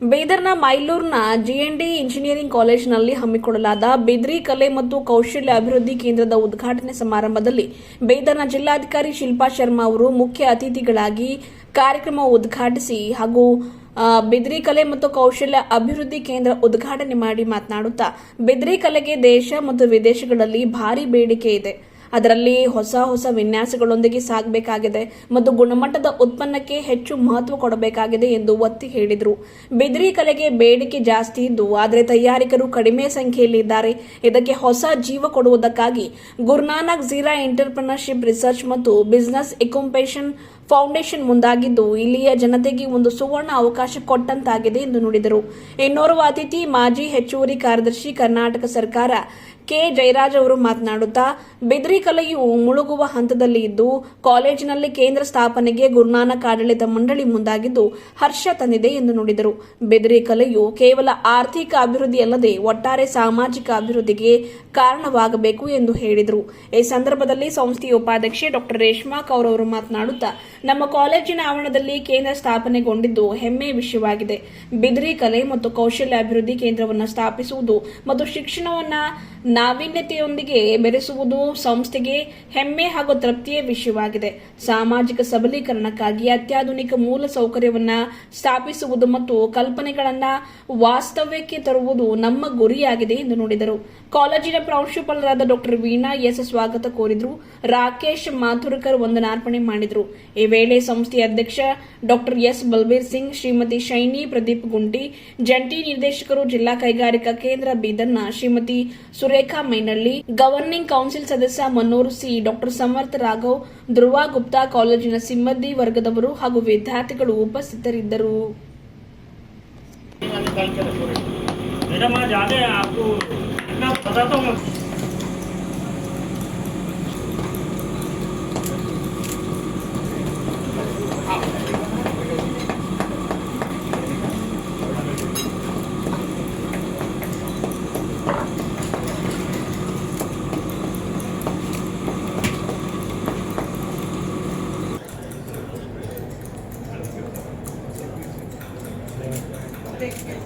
ಬೀದರ್ನ ಮೈಲೂರ್ನ GND engineering ಕಾಲೇಜಿನಲ್ಲಿ ಹಮ್ಮಿಕೊಳ್ಳಲಾದ ಬಿದ್ರಿ ಕಲೆ ಮತ್ತು ಕೌಶಲ್ಯ ಅಭಿವೃದ್ಧಿ ಕೇಂದ್ರದ ಉದ್ಘಾಟನೆ ಸಮಾರಂಭದಲ್ಲಿ ಬೀದರ್ನ ಜಿಲ್ಲಾಧಿಕಾರಿ ಶಿಲ್ಪಾ ಶರ್ಮಾ ಅವರು ಮುಖ್ಯ ಅತಿಥಿಗಳಾಗಿ ಕಾರ್ಯಕ್ರಮ ಉದ್ಘಾಟಿಸಿ ಹಾಗೂ ಬಿದ್ರಿ ಕಲೆ ಮತ್ತು ಕೌಶಲ್ಯ ಅಭಿವೃದ್ಧಿ ಕೇಂದ್ರ ಉದ್ಘಾಟನೆ ಮಾಡಿ ಮಾತನಾಡುತ್ತಾ, ಬಿದ್ರಿ ಕಲೆಗೆ ದೇಶ ಮತ್ತು ವಿದೇಶಗಳಲ್ಲಿ ಭಾರಿ ಬೇಡಿಕೆ ಇದೆ. ಅದರಲ್ಲಿ ಹೊಸ ಹೊಸ ವಿನ್ಯಾಸಗಳೊಂದಿಗೆ ಸಾಗಬೇಕಾಗಿದೆ ಮತ್ತು ಗುಣಮಟ್ಟದ ಉತ್ಪನ್ನಕ್ಕೆ ಹೆಚ್ಚು ಮಹತ್ವ ಕೊಡಬೇಕಾಗಿದೆ ಎಂದು ಒತ್ತಿ ಹೇಳಿದರು. ಬಿದ್ರಿ ಕಲೆಗೆ ಬೇಡಿಕೆ ಜಾಸ್ತಿ ಇದ್ದು, ಆದರೆ ತಯಾರಿಕರು ಕಡಿಮೆ ಸಂಖ್ಯೆಯಲ್ಲಿ ಇದ್ದಾರೆ. ಇದಕ್ಕೆ ಹೊಸ ಜೀವ ಕೊಡುವುದಕ್ಕಾಗಿ ಗುರುನಾನಕ್ ಜೀರಾ ಎಂಟರ್ಪ್ರಿನರ್ಶಿಪ್ ರಿಸರ್ಚ್ ಮತ್ತು ಬಿಸಿನೆಸ್ ಎಕುಂಪೇಷನ್ ಫೌಂಡೇಶನ್ ಮುಂದಾಗಿದ್ದು, ಇಲ್ಲಿಯ ಜನತೆಗೆ ಒಂದು ಸುವರ್ಣ ಅವಕಾಶ ಕೊಟ್ಟಂತಾಗಿದೆ ಎಂದು ನುಡಿದರು. ಇನ್ನೋರ್ವ ಅತಿಥಿ ಮಾಜಿ ಹೆಚ್ಚುವರಿ ಕಾರ್ಯದರ್ಶಿ ಕರ್ನಾಟಕ ಸರ್ಕಾರ ಕೆ. ಜಯರಾಜ್ ಅವರು ಮಾತನಾಡುತ್ತಾ, ಬಿದ್ರಿ ಕಲೆಯು ಮುಳುಗುವ ಹಂತದಲ್ಲಿ ಇದ್ದು, ಕಾಲೇಜಿನಲ್ಲಿ ಕೇಂದ್ರ ಸ್ಥಾಪನೆಗೆ ಗುರುನಾನಕ್ ಆಡಳಿತ ಮಂಡಳಿ ಮುಂದಾಗಿದ್ದು, ಹರ್ಷ ತಂದಿದೆ ಎಂದು ನುಡಿದರು. ಬಿದ್ರಿ ಕಲೆಯು ಕೇವಲ ಆರ್ಥಿಕ ಅಭಿವೃದ್ಧಿಯಲ್ಲದೆ ಒಟ್ಟಾರೆ ಸಾಮಾಜಿಕ ಅಭಿವೃದ್ಧಿಗೆ ಕಾರಣವಾಗಬೇಕು ಎಂದು ಹೇಳಿದರು. ಈ ಸಂದರ್ಭದಲ್ಲಿ ಸಂಸ್ಥೆಯ ಉಪಾಧ್ಯಕ್ಷೆ ಡಾಕ್ಟರ್ ರೇಷ್ಮಾ ಕೌರ್ ಅವರು ಮಾತನಾಡುತ್ತಾ ನಮ್ಮ ಕಾಲೇಜಿನ ಆವರಣದಲ್ಲಿ ಕೇಂದ್ರ ಸ್ಥಾಪನೆಗೊಂಡಿದ್ದು ಹೆಮ್ಮೆಯ ವಿಷಯವಾಗಿದೆ ಬಿದ್ರಿ ಕಲೆ ಮತ್ತು ಕೌಶಲ್ಯ ಅಭಿವೃದ್ಧಿ ಕೇಂದ್ರವನ್ನು ಸ್ಥಾಪಿಸುವುದು ಮತ್ತು ಶಿಕ್ಷಣವನ್ನ ನಾವೀನ್ಯತೆಯೊಂದಿಗೆ ಬೆರೆಸುವುದು ಸಂಸ್ಥೆಗೆ ಹೆಮ್ಮೆ ಹಾಗೂ ತೃಪ್ತಿಯ ವಿಷಯವಾಗಿದೆ ಸಾಮಾಜಿಕ ಸಬಲೀಕರಣಕ್ಕಾಗಿ ಅತ್ಯಾಧುನಿಕ ಮೂಲ ಸೌಕರ್ಯವನ್ನ ಸ್ಥಾಪಿಸುವುದು ಮತ್ತು ಕಲ್ಪನೆಗಳನ್ನ ವಾಸ್ತವ್ಯಕ್ಕೆ ತರುವುದು ನಮ್ಮ ಗುರಿಯಾಗಿದೆ ಎಂದು ನುಡಿದರು. ಕಾಲೇಜಿನ ಪ್ರಾಂಶುಪಾಲರಾದ ಡಾಕ್ಟರ್ ವೀಣಾ ಎಸ್ ಸ್ವಾಗತ ಕೋರಿದ್ರು ರಾಕೇಶ್ ಮಾಥುರ್ಕರ್ ವಂದನಾರ್ಪಣೆ ಮಾಡಿದರು ಈ ವೇಳೆ ಸಂಸ್ಥೆಯ ಅಧ್ಯಕ್ಷ doctor S Balbir Singh Shrimati shiny Pradeep Gunti ಜಂಟಿ ನಿರ್ದೇಶಕರು ಜಿಲ್ಲಾ ಕೈಗಾರಿಕಾ ಕೇಂದ್ರ ಬೀದರ್ನ ಶ್ರೀಮತಿ ಸುರೇಖಾ ಮೈನಳ್ಳಿ ಗವರ್ನಿಂಗ್ ಕೌನ್ಸಿಲ್ ಸದಸ್ಯ ಮನೋರ್ ಸಿ ಡಾಕ್ಟರ್ ಸಮರ್ಥ ರಾಘವ್ ಧ್ರುವ ಗುಪ್ತಾ ಕಾಲೇಜಿನ ಸಿಬ್ಬಂದಿ ವರ್ಗದವರು ಹಾಗೂ ವಿದ್ಯಾರ್ಥಿಗಳು ಉಪಸ್ಥಿತರಿದ್ದರು मैडम आज आ गए आपको 好的，好的。好。对。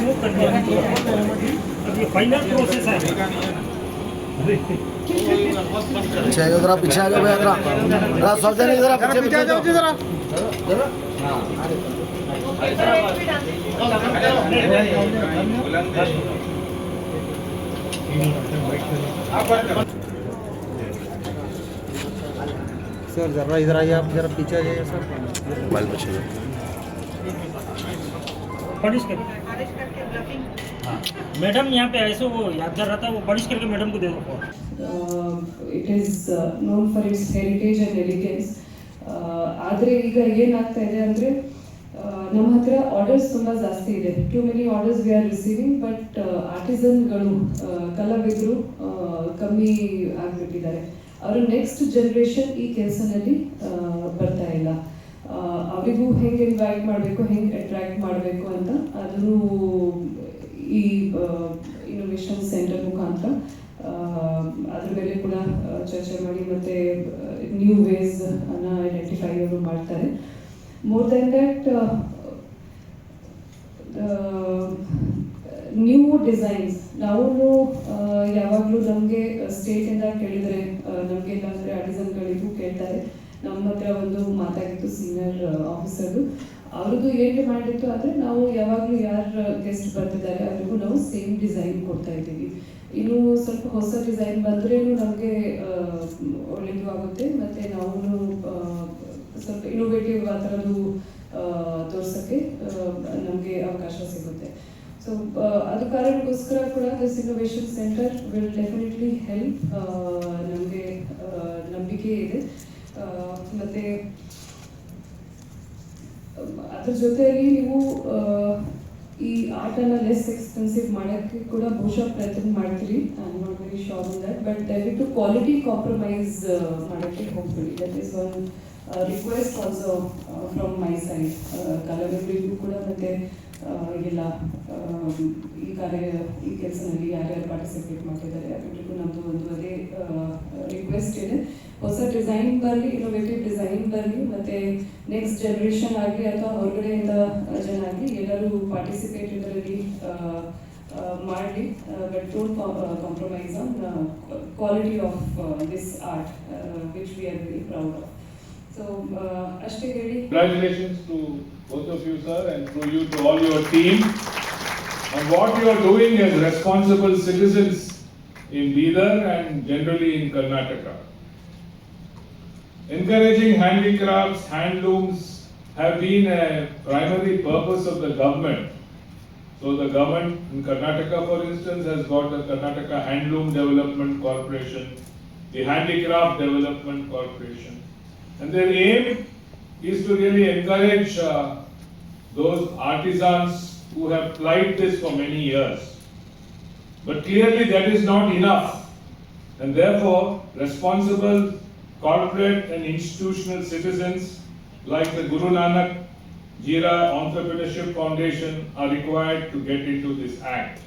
स्मूथ कर दिया अब ये फाइनल प्रोसेस है. आइए जरा पीछे आ जाओ भैया जरा। जरा सब जने जरा पीछे पीछे जाओ। जरा। सर जरा इधर आइए आप जरा पीछे आ जाइए सर। मोबाइल पीछे पॉलिश कर। हाँ मैडम यहाँ पे ऐसे वो यादगार रहता है वो पॉलिश करके मैडम को दे दो phone uh, it is uh, known for its heritage and elegance. Uh, ಆದರೆ ಈಗ ಏನಾಗ್ತಾ ಇದೆ ಅಂದರೆ ನಮ್ಮ ಹತ್ರ ಆರ್ಡರ್ಸ್ ತುಂಬ ಜಾಸ್ತಿ ಇದೆ too many orders we are receiving but ಆರ್ಟಿಸನ್ಗಳು ಕಲಾವಿದರು ಕಮ್ಮಿ ಆಗಿಬಿಟ್ಟಿದ್ದಾರೆ ಅವರು ನೆಕ್ಸ್ಟ್ ಜನ್ರೇಷನ್ ಈ ಕೆಲಸದಲ್ಲಿ ಬರ್ತಾ ಇಲ್ಲ ಆ, ಅವರಿಗೂ ಹೆಂಗೆ ಇನ್ವೈಟ್ ಮಾಡಬೇಕು, ಹೆಂಗೆ ಅಟ್ರಾಕ್ಟ್ ಮಾಡಬೇಕು ಅಂತ ಅದನ್ನು ಈ ಇನೋವೇಷನ್ ಸೆಂಟರ್ ಮುಖಾಂತರ ಅದ್ರ ಮೇಲೆ ಕೂಡ ಚರ್ಚೆ ಮಾಡಿ ಮತ್ತೆ ನ್ಯೂ ವೇಸ್ ಅನ್ನ ಐಡೆಂಟಿಫೈ ಅವರು ಮಾಡ್ತಾರೆ. More than that new designs ನಾವು ಯಾವಾಗಲೂ ನಮಗೆ ಸ್ಟೇಟಿಂದ ಕೇಳಿದರೆ ನಮಗೆ ಇಲ್ಲಾಂದರೆ ಆರ್ಟಿಸನ್ಗಳಿಗೂ ಕೇಳ್ತಾರೆ. ನಮ್ಮ ಹತ್ರ ಒಂದು ಮಾತಾಗಿತ್ತು ಸೀನಿಯರ್ ಆಫೀಸರ್ದು ಅವ್ರದ್ದು ಏನು ಮಾಡಿತ್ತು ಅಂದರೆ ನಾವು ಯಾವಾಗಲೂ ಯಾರು ಗೆಸ್ಟ್ ಬರ್ತಿದ್ದಾರೆ ಅವ್ರಿಗೂ ನಾವು ಸೇಮ್ ಡಿಸೈನ್ ಕೊಡ್ತಾ ಇದ್ದೀವಿ. ಇನ್ನು ಸ್ವಲ್ಪ ಹೊಸ ಡಿಸೈನ್ ಬಂದ್ರೆ ನಮಗೆ ಒಳ್ಳೆಯದು ಆಗುತ್ತೆ. ಮತ್ತು ನಾವು ಸ್ವಲ್ಪ ಇನೋವೇಟಿವ್ ಆ ಥರದ್ದು ತೋರ್ಸೋಕ್ಕೆ ನಮಗೆ ಅವಕಾಶ ಸಿಗುತ್ತೆ. ಸೊ ಅದು ಕಾರಣಕ್ಕೋಸ್ಕರ ಕೂಡ this innovation centre will definitely help ನಮಗೆ ನಂಬಿಕೆ ಇದೆ. ಮತ್ತೆ ಅದ್ರ ಜೊತೆಯಲ್ಲಿ ನೀವು ಈ ಆಟನ ಲೆಸ್ ಎಕ್ಸ್ಪೆನ್ಸಿವ್ ಮಾಡೋಕ್ಕೆ ಕೂಡ ಬಹುಶಃ ಪ್ರಯತ್ನ ಮಾಡ್ತೀರಿ. I am not very sure in that but ದಯವಿಟ್ಟು ಕ್ವಾಲಿಟಿ ಕಾಂಪ್ರಮೈಸ್ ಮಾಡೋಕ್ಕೆ ಹೋಗ್ಬೇಡಿ. That is one request also from my side ಕಲಾವಿದರಿಗೂ ಕೂಡ ಮತ್ತೆ ಎಲ್ಲ ಈ ಕಾರ್ಯ, ಈ ಕೆಲಸದಲ್ಲಿ ಯಾರ್ಯಾರು ಪಾರ್ಟಿಸಿಪೇಟ್ ಮಾಡ್ತಿದ್ದಾರೆ ಅದಕ್ಕೂ ನಮ್ಮದು ಒಂದು ಅದೇ ರಿಕ್ವೆಸ್ಟ್ ಇದೆ. ಹೊಸ ಡಿಸೈನ್ ಬರಲಿ ಇನೋವೇಟಿವ್ ಡಿಸೈನ್ ಬರಲಿ, ಮತ್ತು ನೆಕ್ಸ್ಟ್ ಜನ್ರೇಷನ್ ಆಗಲಿ ಅಥವಾ ಹೊರಗಡೆಯಿಂದ ಜನ ಆಗಲಿ, ಎಲ್ಲರೂ ಪಾರ್ಟಿಸಿಪೇಟ್ ಇದರಲ್ಲಿ ಮಾಡಲಿ. But don't compromise on quality of this art which we are very proud of so ಅಷ್ಟೇ ಹೇಳಿ Congratulations to both of you, sir, and to you, to all your team, on what you are doing as responsible citizens in Bidar and generally in Karnataka. Encouraging handicrafts, handlooms have been a primary purpose of the government. So the government in Karnataka, for instance, has got the Karnataka Handloom Development Corporation, the Handicraft Development Corporation. and their aim is to really encourage uh, those artisans who have plied this for many years. But clearly that is not enough. And therefore, responsible corporate and institutional citizens like the Guru Nanak Jira Entrepreneurship Foundation are required to get into this act.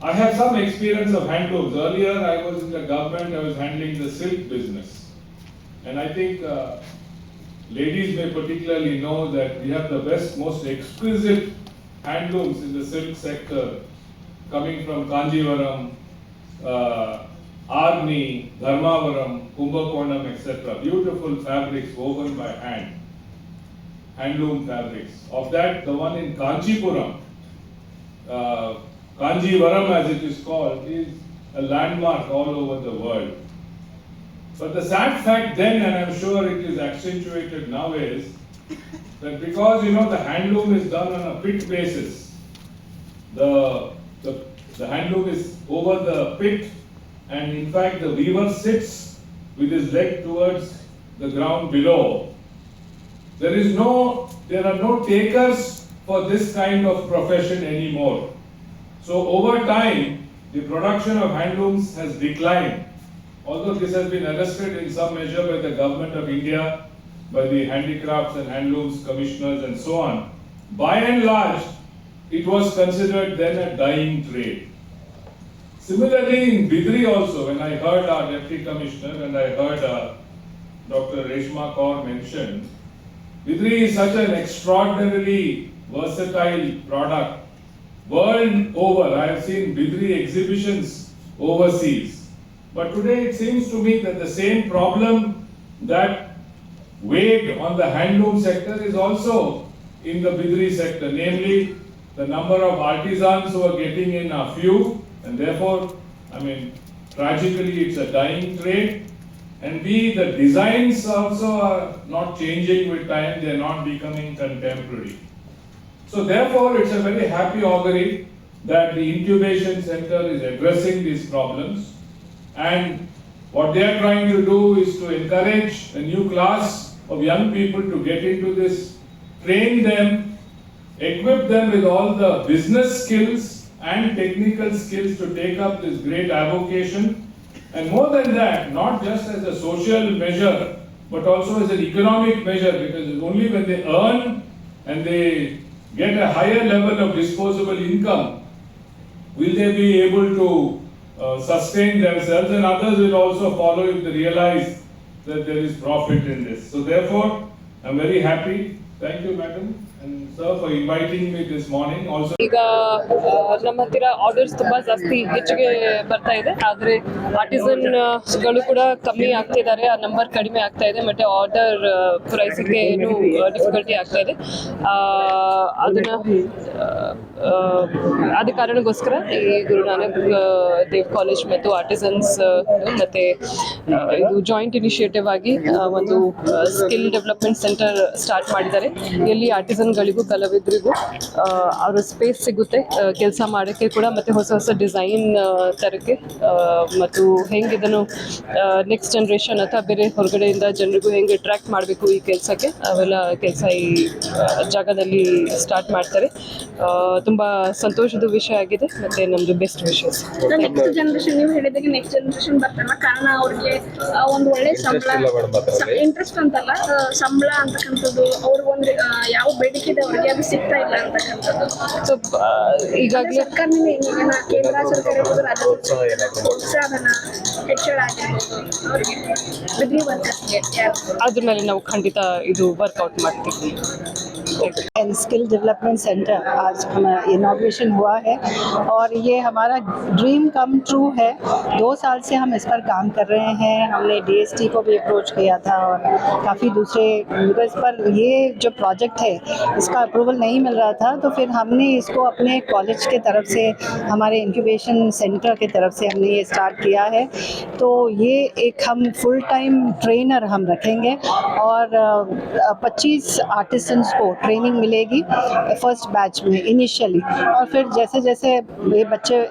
I have some experience of handlooms. Earlier, I was in the government, I was handling the silk business. And I think uh, ladies may particularly know that we have the best, most exquisite handlooms in the silk sector coming from Kanjivaram, uh, Arni, Dharmavaram, Kumbakonam, etc. Beautiful fabrics woven by hand, handloom fabrics. Of that, the one in Kanchipuram, uh, Kanjivaram as it is called, is a landmark all over the world. But the sad fact then, and I'm sure it is accentuated now, is that because you know the handloom is done on a pit basis, the, the, the handloom is over the pit, and in fact the weaver sits with his leg towards the ground below. There is no, there are no takers for this kind of profession anymore. So over time, the production of handlooms has declined. Although this has been arrested in some measure by the government of India, by the handicrafts and handlooms commissioners and so on, by and large, it was considered then a dying trade. Similarly, in Bidri also, when I heard our deputy commissioner and I heard uh, Dr. Reshma Kaur mention, Bidri is such an extraordinarily versatile product. World over, I have seen Bidri exhibitions overseas. But today it seems to me that the same problem that weighed on the handloom sector is also in the Bidri sector, namely the number of artisans who are getting in are few, and therefore, I mean, tragically, it's a dying trade. And B, the designs also are not changing with time, they are not becoming contemporary. So therefore, it's a very happy augury that the incubation center is addressing these problems. And what they are trying to do is to encourage a new class of young people to get into this, train them, equip them with all the business skills and technical skills to take up this great avocation. And more than that, not just as a social measure, but also as an economic measure, because it's only when they earn and they get a higher level of disposable income will they be able to uh, sustain themselves and others will also follow if they realize that there is profit in this. So therefore, I'm very happy. Thank you, madam ಈಗ ನಮ್ಮ ಹತ್ತಿರ orders ತುಂಬಾ ಜಾಸ್ತಿ ಹೆಚ್ಚಿಗೆ ಬರ್ತಾ ಇದೆ. ಆದ್ರೆ ಆರ್ಟಿಸನ್ಗಳು ಕೂಡ ಕಮ್ಮಿ ಆಗ್ತಾ ಆಗ್ತಿದ್ದಾರೆ ಆ ನಂಬರ್ ಕಡಿಮೆ ಆಗ್ತಾ ಇದೆ. ಮತ್ತೆ ಆರ್ಡರ್ ಪ್ರೈಸಿಗೆ ಏನು ಡಿಫಿಕಲ್ಟಿ ಆಗ್ತಾ ಇದೆ. ಅದನ್ನ ಆದ ಕಾರಣಕ್ಕೋಸ್ಕರ ಈ ಗುರುನಾನಕ್ ದೇವ್ ಕಾಲೇಜ್ ಮತ್ತು ಆರ್ಟಿಸನ್ಸ್ ಮತ್ತೆ ಇದು ಜಾಯಿಂಟ್ ಇನಿಷಿಯೇಟಿವ್ ಆಗಿ ಒಂದು ಸ್ಕಿಲ್ ಡೆವಲಪ್ಮೆಂಟ್ ಸೆಂಟರ್ ಸ್ಟಾರ್ಟ್ ಮಾಡಿದ್ದಾರೆ. ಇಲ್ಲಿ ಆರ್ಟಿಸನ್ ಆರ್ಟಿಸನ್ಗಳಿಗೂ ಕಲಾವಿದರಿಗೂ ಅವರ ಸ್ಪೇಸ್ ಸಿಗುತ್ತೆ ಕೆಲಸ ಮಾಡೋಕ್ಕೆ ಕೂಡ ಮತ್ತು ಹೊಸ ಹೊಸ ಡಿಸೈನ್ ತರಕ್ಕೆ ಮತ್ತು ಹೆಂಗೆ ಇದನ್ನು ನೆಕ್ಸ್ಟ್ ಜನ್ರೇಷನ್ ಅಥವಾ ಬೇರೆ ಹೊರಗಡೆಯಿಂದ ಜನರಿಗೂ ಹೆಂಗೆ ಅಟ್ರ್ಯಾಕ್ಟ್ ಮಾಡಬೇಕು ಈ ಕೆಲಸಕ್ಕೆ, ಅವೆಲ್ಲ ಕೆಲಸ ಈ ಜಾಗದಲ್ಲಿ ಸ್ಟಾರ್ಟ್ ಮಾಡ್ತಾರೆ. ತುಂಬ ಸಂತೋಷದ ವಿಷಯ ಆಗಿದೆ ಮತ್ತು ನಮ್ಮದು ಬೆಸ್ಟ್ ವಿಷಯ ನೆಕ್ಸ್ಟ್ ಜನರೇಷನ್ ನೀವು ಹೇಳಿದಾಗೆ ನೆಕ್ಸ್ಟ್ ಜನರೇಷನ್ ಬರ್ತಾರಲ್ಲ ಕಾರಣ ಅವ್ರಿಗೆ ಒಂದು ಒಳ್ಳೆ ಸಂಬಳ ಇಂಟ್ರೆಸ್ಟ್ ಅಂತಲ್ಲ ಸಂಬಳ ಅಂತಕ್ಕಂಥದ್ದು ಅವ್ರಿಗೊಂದು ಒಂದು ಯಾವ ಬೇಡಿಕೆ ಇದೆ ಅವ್ರಿಗೆ ಅದು ಸಿಗ್ತಾ ಇಲ್ಲ ಅಂತಕ್ಕಂಥದ್ದು. ಸೊ ಈಗಾಗಲೇ ಸರ್ಕಾರದಿಂದ ಕೇಂದ್ರ ಸರ್ಕಾರ ಇರ್ಬೋದು ರಾಜ್ಯ ಪ್ರೋತ್ಸಾಹನ ಹೆಚ್ಚಳ ಆಗಿರ್ಬೋದು ಅವರಿಗೆ ವರ್ಕರ್ಸ್ಗೆ ಅದ್ರ ಮೇಲೆ ನಾವು ಖಂಡಿತ ಇದು ವರ್ಕೌಟ್ ಮಾಡ್ತೀವಿ. एंड स्किल डेवलपमेंट सेंटर आज हमारा इनाग्रेशन हुआ है। और ये हमारा ड्रीम कम ट्रू है। दो साल से हम इस पर काम कर रहे हैं। हमने डीएसटी को भी अप्रोच किया था और काफ़ी दूसरे बिकॉज़ पर ये जो प्रोजेक्ट है, इसका अप्रूवल नहीं मिल रहा था। तो फिर हमने इसको अपने कॉलेज के तरफ़ से, हमारे इंक्यूबेशन सेंटर की तरफ़ से हमने ये स्टार्ट किया है। तो ये एक हम फुल टाइम ट्रेनर हम रखेंगे। और पच्चीस आर्टिसंस को ट्रेनिंग मिलेगी फ़र्स्ट बैच में इनिशियली और फिर जैसे जैसे ये बच्चे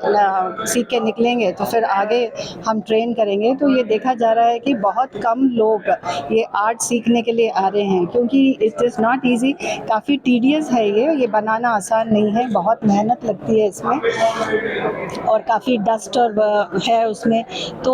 सीख के निकलेंगे तो फिर आगे हम ट्रेन करेंगे। तो ये देखा जा रहा है कि बहुत कम लोग ये आर्ट सीखने के लिए आ रहे हैं, क्योंकि इट इज़ नॉट ईजी काफ़ी टीडियस है ये ये बनाना आसान नहीं है, बहुत मेहनत लगती है इसमें, और काफ़ी डस्ट और है उसमें। तो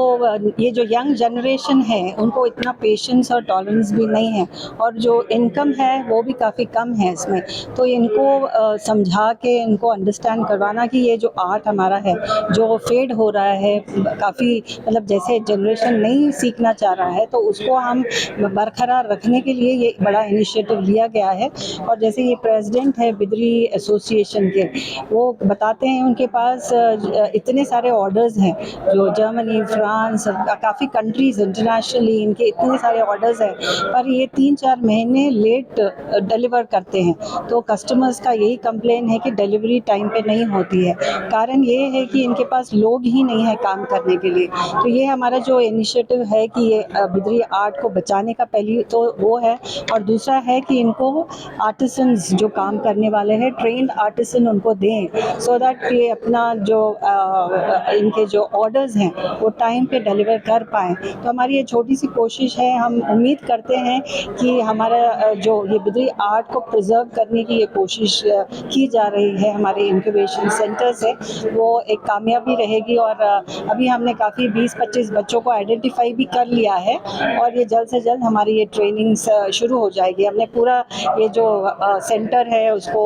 ये जो यंग जनरेशन है, उनको इतना पेशेंस और टॉलरेंस भी नहीं है, और जो इनकम है, वो भी काफ़ी कम है इसमें। तो इनको समझा के इनको अंडरस्टैंड करवाना कि ये जो आर्ट हमारा है, जो फेड हो रहा है, काफ़ी मतलब जैसे जनरेशन नहीं सीखना चाह रहा है तो उसको हम बरकरार रखने के लिए ये बड़ा इनिशिएटिव लिया गया है। और जैसे ये प्रेसिडेंट है बिदरी एसोसिएशन के, वो बताते हैं उनके पास इतने सारे ऑर्डर्स हैं, जो जर्मनी फ्रांस काफ़ी कंट्रीज़ इंटरनेशनली इनके इतने सारे ऑर्डर्स हैं, पर ये तीन चार महीने लेट डिलीवर करते हैं। तो कस्टमर्स का यही कंप्लेन है कि डिलीवरी टाइम पे नहीं होती है। कारण ये है कि इनके पास लोग ही नहीं है काम करने के लिए। तो ये हमारा जो इनिशिएटिव है कि ये बिदरी आर्ट को बचाने का पहली तो वो है और दूसरा है कि इनको आर्टिसन जो काम करने वाले हैं ट्रेंड आर्टिसन उनको दें सो दैट ये अपना जो अ, इनके जो ऑर्डर्स हैं वो टाइम पे डिलीवर कर पाएँ। तो हमारी ये छोटी सी कोशिश है हम उम्मीद करते हैं कि हमारा जो ये बिदरी आर्ट को प्रिजर्व करने की ये कोशिश की जा रही है। हमारे इंक्यूबेशन सेंटर से वो एक कामयाबी रहेगी और अभी हमने काफ़ी 20-25 बच्चों को आइडेंटिफाई भी कर लिया है और ये जल्द से जल्द हमारी ये ट्रेनिंग्स शुरू हो जाएगी। हमने पूरा ये जो सेंटर है उसको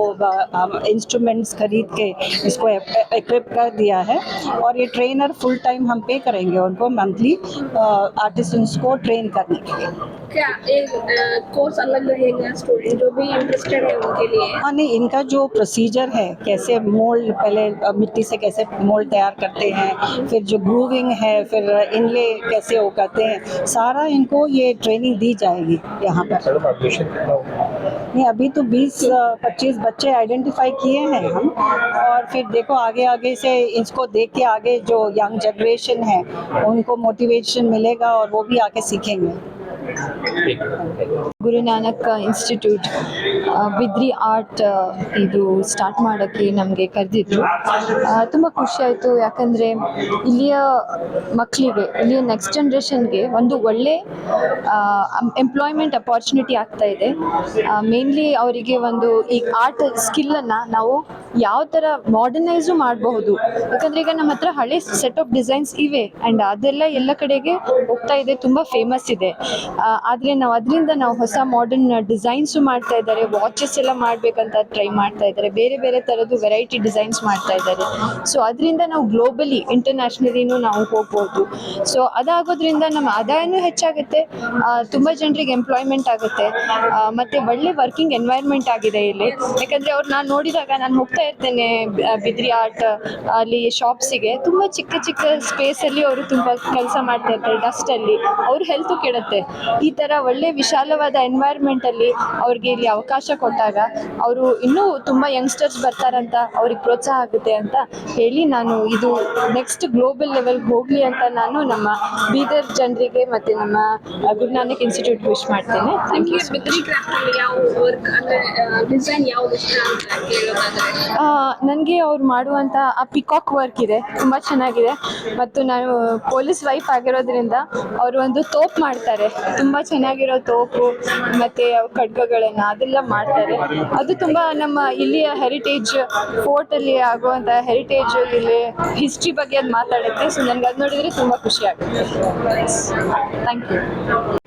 इंस्ट्रूमेंट्स खरीद के इसको इक्विप कर दिया है और ये ट्रेनर फुल टाइम हम पे करेंगे उनको मंथली आर्टिसंस को ट्रेन करने के लिए। क्या एक कोर्स अलग रहेगा स्टूडेंट जो भी इंटरेस्टेड है उनके लिए? हाँ नहीं इनका जो प्रोसीजर है कैसे मोल्ड पहले मिट्टी से कैसे मोल्ड तैयार करते हैं फिर जो ग्रूविंग है फिर इनले कैसे वो करते हैं सारा इनको ये ट्रेनिंग दी जाएगी यहाँ पर। नहीं अभी तो 20 25 बच्चे आइडेंटिफाई किए हैं हम और फिर देखो आगे आगे से इसको देख के आगे जो यंग जनरेशन है उनको मोटिवेशन मिलेगा और वो भी आके सीखेंगे। ಗುರುನಾನಕ್ ಇನ್ಸ್ಟಿಟ್ಯೂಟ್ ಬಿದ್ರಿ ಆರ್ಟ್ ಇದು ಸ್ಟಾರ್ಟ್ ಮಾಡೋಕ್ಕೆ ನಮಗೆ ಕರೆದಿದ್ರು. ತುಂಬ ಖುಷಿ ಆಯಿತು. ಯಾಕಂದರೆ ಇಲ್ಲಿಯ ಮಕ್ಕಳಿಗೆ ಇಲ್ಲಿಯ ನೆಕ್ಸ್ಟ್ ಜನ್ರೇಷನ್ಗೆ ಒಂದು ಒಳ್ಳೆ ಎಂಪ್ಲಾಯ್ಮೆಂಟ್ ಅಪಾರ್ಚುನಿಟಿ ಆಗ್ತಾ ಇದೆ. ಮೇನ್ಲಿ ಅವರಿಗೆ ಒಂದು ಈ ಆರ್ಟ್ ಸ್ಕಿಲ್ಲನ್ನು ನಾವು ಯಾವ ಥರ ಮಾಡರ್ನೈಸು ಮಾಡಬಹುದು. ಯಾಕಂದರೆ ಈಗ ನಮ್ಮ ಹತ್ರ ಹಳೆ ಸೆಟ್ ಆಫ್ ಡಿಸೈನ್ಸ್ ಇವೆ ಆ್ಯಂಡ್ ಅದೆಲ್ಲ ಎಲ್ಲ ಕಡೆಗೆ ಹೋಗ್ತಾ ಇದೆ, ತುಂಬ ಫೇಮಸ್ ಇದೆ. ಆದರೆ ನಾವು ಅದರಿಂದ ನಾವು ಹೊಸ ಮಾಡರ್ನ್ ಡಿಸೈನ್ಸು ಮಾಡ್ತಾ ಇದ್ದಾರೆ. ವಾಚಸ್ ಎಲ್ಲ ಮಾಡಬೇಕಂತ ಟ್ರೈ ಮಾಡ್ತಾ ಇದ್ದಾರೆ. ಬೇರೆ ಬೇರೆ ತರದ್ದು ವೆರೈಟಿ ಡಿಸೈನ್ಸ್ ಮಾಡ್ತಾ ಇದ್ದಾರೆ. ಸೊ ಅದರಿಂದ ನಾವು ಗ್ಲೋಬಲಿ ಇಂಟರ್ನ್ಯಾಷನಲಿನೂ ನಾವು ಹೋಗ್ಬೋದು. ಸೊ ಅದಾಗೋದ್ರಿಂದ ನಮ್ಮ ಆದಾಯನೂ ಹೆಚ್ಚಾಗುತ್ತೆ. ತುಂಬ ಜನರಿಗೆ ಎಂಪ್ಲಾಯ್ಮೆಂಟ್ ಆಗುತ್ತೆ. ಮತ್ತೆ ಒಳ್ಳೆ ವರ್ಕಿಂಗ್ ಎನ್ವೈರ್ಮೆಂಟ್ ಆಗಿದೆ ಇಲ್ಲಿ. ಯಾಕಂದ್ರೆ ಅವ್ರು ನಾನು ನೋಡಿದಾಗ ನಾನು ಹೋಗ್ತಾ ಇರ್ತೇನೆ ಬಿದ್ರಿ ಆರ್ಟ್ ಅಲ್ಲಿ ಶಾಪ್ಸಿಗೆ ತುಂಬ ಚಿಕ್ಕ ಚಿಕ್ಕ ಸ್ಪೇಸಲ್ಲಿ ಅವರು ತುಂಬ ಕೆಲಸ ಮಾಡ್ತಾ ಇರ್ತಾರೆ ಡಸ್ಟಲ್ಲಿ ಅವ್ರ ಹೆಲ್ತು ಕೆಡುತ್ತೆ. ಈ ಥರ ಒಳ್ಳೆ ವಿಶಾಲವಾದ ಎನ್ವೈರ್ಮೆಂಟಲ್ಲಿ ಅವ್ರಿಗೆ ಇಲ್ಲಿ ಅವಕಾಶ ಕೊಟ್ಟಾಗ ಅವರು ಇನ್ನೂ ತುಂಬ ಯಂಗ್ಸ್ಟರ್ಸ್ ಬರ್ತಾರಂತ ಅವ್ರಿಗೆ ಪ್ರೋತ್ಸಾಹ ಆಗುತ್ತೆ ಅಂತ ಹೇಳಿ ನಾನು ಇದು ನೆಕ್ಸ್ಟ್ ಗ್ಲೋಬಲ್ ಲೆವೆಲ್ಗೆ ಹೋಗಲಿ ಅಂತ ನಾನು ನಮ್ಮ ಬೀದರ್ ಜನರಿಗೆ ಮತ್ತು ನಮ್ಮ ಗುರು ಗುರುನಾನಕ್ ಇನ್ಸ್ಟಿಟ್ಯೂಟ್ ವಿಶ್ ಮಾಡ್ತೇನೆ. ಥ್ಯಾಂಕ್ ಯು ನನಗೆ ಅವ್ರು ಮಾಡುವಂಥ ಆ ಪಿಕಾಕ್ ವರ್ಕ್ ಇದೆ, ತುಂಬ ಚೆನ್ನಾಗಿದೆ. ಮತ್ತು ನಾನು ಪೊಲೀಸ್ ವೈಫ್ ಆಗಿರೋದ್ರಿಂದ ಅವರು ಒಂದು ತೋಪ್ ಮಾಡ್ತಾರೆ. ತುಂಬ ಚೆನ್ನಾಗಿರೋ ತೋಪು, ಮತ್ತು ಖಡ್ಗಗಳನ್ನು ಅದೆಲ್ಲ ಮಾಡ್ತಾರೆ. ಅದು ತುಂಬ ನಮ್ಮ ಇಲ್ಲಿಯ ಹೆರಿಟೇಜ್ ಫೋರ್ಟಲ್ಲಿ ಆಗುವಂಥ ಹೆರಿಟೇಜ್ ಇಲ್ಲಿ ಹಿಸ್ಟ್ರಿ ಬಗ್ಗೆ ಅದು ಮಾತಾಡುತ್ತೆ. ಸೊ ನನಗೆ ಅದು ನೋಡಿದರೆ ತುಂಬ ಖುಷಿ ಆಗುತ್ತೆ. Thank you